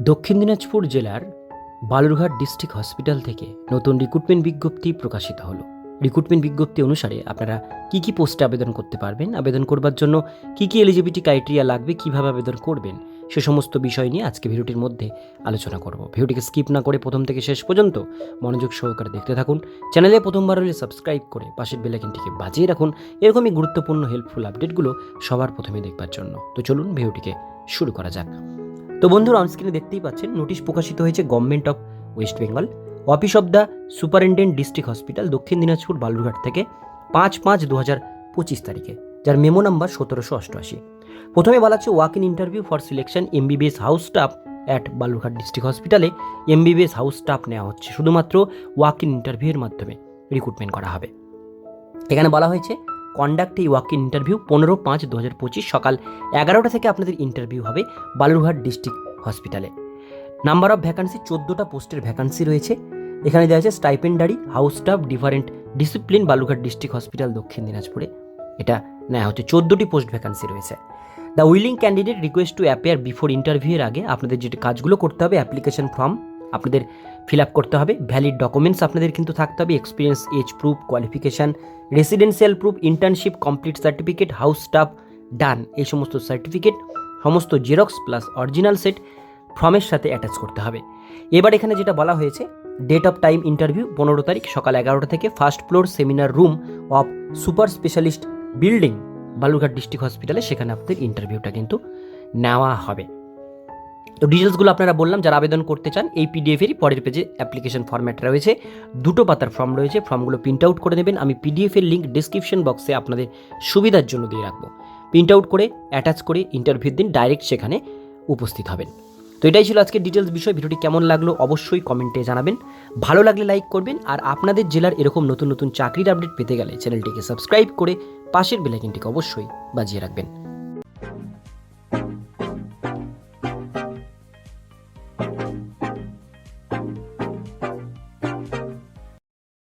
দক্ষিণ দিনাজপুর জেলার Balurghat district hospital থেকে নতুন রিক্রুটমেন্ট বিজ্ঞপ্তি প্রকাশিত হলো। রিক্রুটমেন্ট বিজ্ঞপ্তি অনুসারে আপনারা কি কি পোস্টে আবেদন করতে পারবেন, আবেদন করবার জন্য কি কি এলিজিবিলিটি ক্রাইটেরিয়া লাগবে, কীভাবে আবেদন করবেন, সে সমস্ত বিষয় নিয়ে আজকে ভিডিওটির মধ্যে আলোচনা করব। ভিডিওটিকে স্কিপ না করে প্রথম থেকে শেষ পর্যন্ত মনোযোগ সহকারে দেখতে থাকুন। চ্যানেলে প্রথমবার হলে সাবস্ক্রাইব করে পাশের বেলাইকনটিকে বাজিয়ে রাখুন। এরকমই গুরুত্বপূর্ণ হেল্পফুল আপডেটগুলো সবার প্রথমে দেখবার জন্য। তো চলুন ভিডিওটিকে শুরু করা যাক। তো বন্ধুরা অনস্ক্রিনে দেখতেই পাচ্ছেন নোটিশ প্রকাশিত হয়েছে government of West Bengal office of the superintendent district hospital Dakshin Dinajpur, Balurghat থেকে পাঁচ পাঁচ দু হাজার পঁচিশ তারিখে, যার মেমো নাম্বার সতেরোশো অষ্টআশি। প্রথমে বলা হচ্ছে walk in interview for selection MBBS house staff at Balurghat district হসপিটালে এমবিবিএস হাউস স্টাফ নেওয়া হচ্ছে। শুধুমাত্র ওয়াক ইন ইন্টারভিউয়ের মাধ্যমে রিক্রুটমেন্ট করা হবে। এখানে বলা হয়েছে কন্ডাক্ট এই ওয়াক ইন ইন্টারভিউ পনেরো পাঁচ দু হাজার পঁচিশ সকাল এগারোটা থেকে আপনাদের ইন্টারভিউ হবে বালুরঘাট ডিস্ট্রিক্ট হসপিটালে নাম্বার অফ ভ্যাকান্সি চোদ্দোটা পোস্টের ভ্যাকান্সি রয়েছে। এখানে দেওয়া আছে stipendiary house staff different discipline Balurghat district hospital Dakshin দিনাজপুরে। এটা নেওয়া হচ্ছে চোদ্দোটি পোস্ট ভ্যাকান্সি রয়েছে। The willing candidate request to appear before ইন্টারভিউয়ের আগে আপনাদের যেটা কাজগুলো করতে হবে অ্যাপ্লিকেশন ফর্ম আপনাদের ফিল আপ করতে হবে। ভ্যালিড ডকুমেন্টস আপনাদের কিন্তু থাকতে হবে। Experience age proof qualification residential proof internship complete certificate house staff done এই সমস্ত সার্টিফিকেট সমস্ত জেরক্স প্লাস অরিজিনাল সেট ফর্মের সাথে অ্যাটাচ করতে হবে। এবার এখানে যেটা বলা হয়েছে ডেট অফ টাইম ইন্টারভিউ পনেরো তারিখ, সকাল এগারোটা থেকে first floor seminar room of super specialist building Balurghat district হসপিটালে সেখানে আপনাদের ইন্টারভিউটা কিন্তু নেওয়া হবে। তো ডিটেলসগুলো আপনারা বললাম, যারা আবেদন করতে চান, এই পিডিএফেরই পরের পেজে অ্যাপ্লিকেশন ফর্ম্যাট রয়েছে। দুটো পাতার ফর্ম রয়েছে ফর্মগুলো প্রিন্ট আউট করে নেবেন। আমি পিডিএফের লিঙ্ক ডিসক্রিপশন বক্সে আপনাদের সুবিধার জন্য দিয়ে রাখব। প্রিন্ট আউট করে অ্যাটাচ করে ইন্টারভিউর দিন ডাইরেক্ট সেখানে উপস্থিত হবেন। তো এটাই ছিল আজকের ডিটেলস বিষয়। ভিডিওটি কেমন লাগল অবশ্যই কমেন্টে জানাবেন। ভালো লাগলে লাইক করবেন, আর আপনাদের জেলার এরকম নতুন নতুন চাকরির আপডেট পেতে গেলে চ্যানেলটিকে সাবস্ক্রাইব করে পাশের বেলাইকিনটিকে অবশ্যই বাজিয়ে রাখবেন।